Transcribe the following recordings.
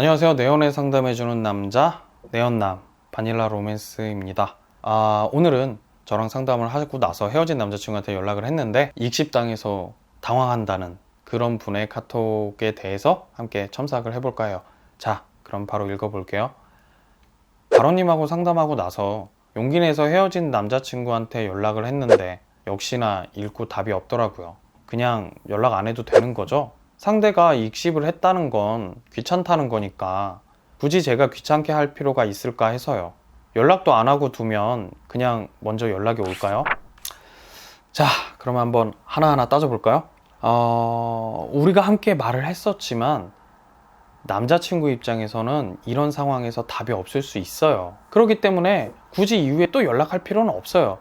안녕하세요. 내 연애 상담해주는 남자, 내연남, 바닐라 로맨스입니다. 아, 오늘은 저랑 상담을 하고 나서 헤어진 남자친구한테 연락을 했는데, 익십당해서 당황한다는 그런 분의 카톡에 대해서 함께 첨삭을 해볼까 해요. 자, 그럼 바로 읽어볼게요. 바로님하고 상담하고 나서 용기 내서 헤어진 남자친구한테 연락을 했는데, 역시나 읽고 답이 없더라고요. 그냥 연락 안 해도 되는 거죠? 상대가 익십을 했다는 건 귀찮다는 거니까 굳이 제가 귀찮게 할 필요가 있을까 해서요. 연락도 안 하고 두면 그냥 먼저 연락이 올까요? 자, 그럼 한번 하나하나 따져볼까요? 어, 우리가 함께 말을 했었지만 남자친구 입장에서는 이런 상황에서 답이 없을 수 있어요. 그렇기 때문에 굳이 이후에 또 연락할 필요는 없어요.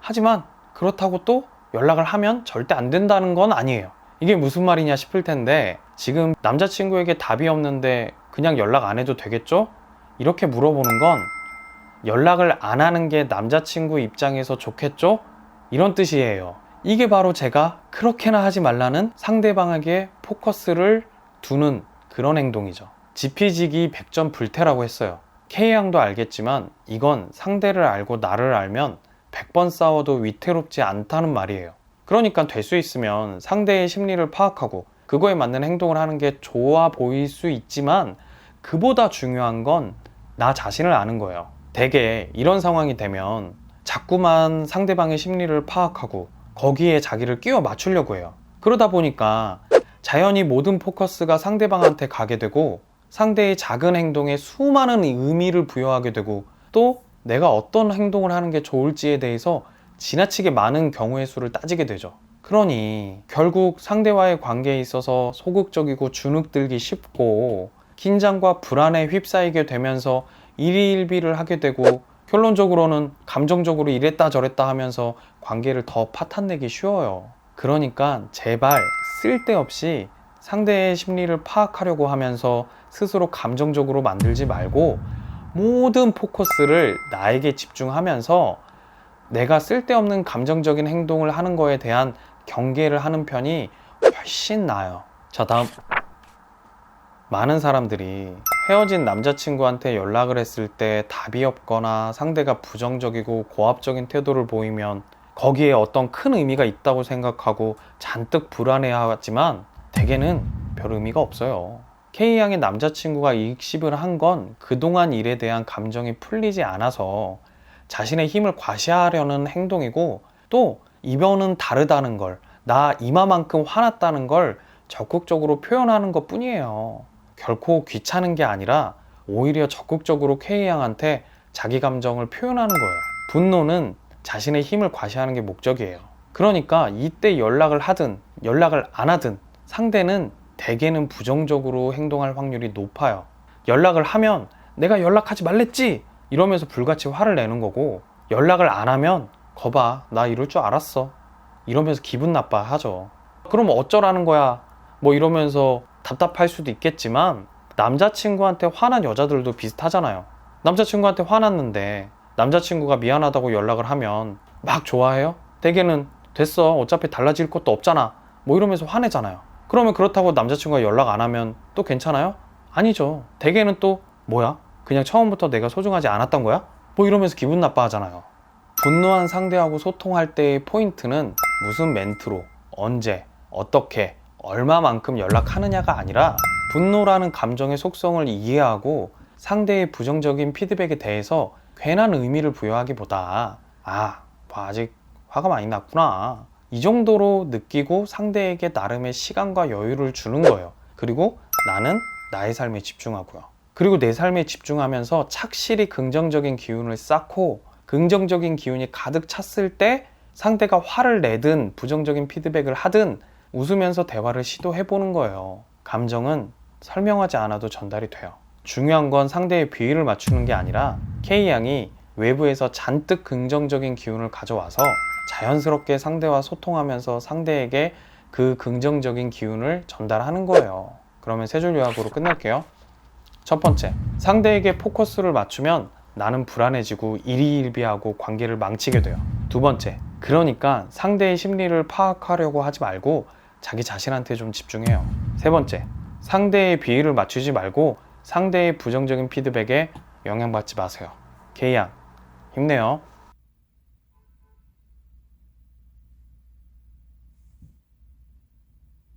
하지만 그렇다고 또 연락을 하면 절대 안 된다는 건 아니에요. 이게 무슨 말이냐 싶을 텐데 지금 남자친구에게 답이 없는데 그냥 연락 안 해도 되겠죠? 이렇게 물어보는 건 연락을 안 하는 게 남자친구 입장에서 좋겠죠? 이런 뜻이에요. 이게 바로 제가 그렇게나 하지 말라는 상대방에게 포커스를 두는 그런 행동이죠. 지피지기 백전 불태라고 했어요. K양도 알겠지만 이건 상대를 알고 나를 알면 100번 싸워도 위태롭지 않다는 말이에요. 그러니까 될 수 있으면 상대의 심리를 파악하고 그거에 맞는 행동을 하는 게 좋아 보일 수 있지만 그보다 중요한 건 나 자신을 아는 거예요. 대개 이런 상황이 되면 자꾸만 상대방의 심리를 파악하고 거기에 자기를 끼워 맞추려고 해요. 그러다 보니까 자연히 모든 포커스가 상대방한테 가게 되고 상대의 작은 행동에 수많은 의미를 부여하게 되고 또 내가 어떤 행동을 하는 게 좋을지에 대해서 지나치게 많은 경우의 수를 따지게 되죠. 그러니 결국 상대와의 관계에 있어서 소극적이고 주눅들기 쉽고 긴장과 불안에 휩싸이게 되면서 일희일비를 하게 되고 결론적으로는 감정적으로 이랬다 저랬다 하면서 관계를 더 파탄내기 쉬워요. 그러니까 제발 쓸데없이 상대의 심리를 파악하려고 하면서 스스로 감정적으로 만들지 말고 모든 포커스를 나에게 집중하면서 내가 쓸데없는 감정적인 행동을 하는 거에 대한 경계를 하는 편이 훨씬 나아요. 자, 다음. 많은 사람들이 헤어진 남자친구한테 연락을 했을 때 답이 없거나 상대가 부정적이고 고압적인 태도를 보이면 거기에 어떤 큰 의미가 있다고 생각하고 잔뜩 불안해하지만 대개는 별 의미가 없어요. K양의 남자친구가 익십을 한 건 그동안 일에 대한 감정이 풀리지 않아서 자신의 힘을 과시하려는 행동이고 또 이번은 다르다는 걸, 나 이마만큼 화났다는 걸 적극적으로 표현하는 것 뿐이에요. 결코 귀찮은 게 아니라 오히려 적극적으로 K양한테 자기 감정을 표현하는 거예요. 분노는 자신의 힘을 과시하는 게 목적이에요. 그러니까 이때 연락을 하든 연락을 안 하든 상대는 대개는 부정적으로 행동할 확률이 높아요. 연락을 하면 내가 연락하지 말랬지! 이러면서 불같이 화를 내는 거고 연락을 안 하면 거봐 나 이럴 줄 알았어. 이러면서 기분 나빠 하죠. 그럼 어쩌라는 거야? 뭐 이러면서 답답할 수도 있겠지만 남자친구한테 화난 여자들도 비슷하잖아요. 남자친구한테 화났는데 남자친구가 미안하다고 연락을 하면 막 좋아해요? 대개는 됐어 어차피 달라질 것도 없잖아. 뭐 이러면서 화내잖아요. 그러면 그렇다고 남자친구가 연락 안 하면 또 괜찮아요? 아니죠. 대개는 또 뭐야 그냥 처음부터 내가 소중하지 않았던 거야? 뭐 이러면서 기분 나빠하잖아요. 분노한 상대하고 소통할 때의 포인트는 무슨 멘트로, 언제, 어떻게, 얼마만큼 연락하느냐가 아니라 분노라는 감정의 속성을 이해하고 상대의 부정적인 피드백에 대해서 괜한 의미를 부여하기보다 아, 뭐 아직 화가 많이 났구나. 이 정도로 느끼고 상대에게 나름의 시간과 여유를 주는 거예요. 그리고 나는 나의 삶에 집중하고요. 그리고 내 삶에 집중하면서 착실히 긍정적인 기운을 쌓고 긍정적인 기운이 가득 찼을 때 상대가 화를 내든 부정적인 피드백을 하든 웃으면서 대화를 시도해 보는 거예요. 감정은 설명하지 않아도 전달이 돼요. 중요한 건 상대의 비위를 맞추는 게 아니라 K양이 외부에서 잔뜩 긍정적인 기운을 가져와서 자연스럽게 상대와 소통하면서 상대에게 그 긍정적인 기운을 전달하는 거예요. 그러면 세줄 요약으로 끝낼게요. 첫 번째, 상대에게 포커스를 맞추면 나는 불안해지고 일희일비하고 관계를 망치게 돼요. 두 번째, 그러니까 상대의 심리를 파악하려고 하지 말고 자기 자신한테 좀 집중해요. 세 번째, 상대의 비위를 맞추지 말고 상대의 부정적인 피드백에 영향받지 마세요. 개이양 힘내요.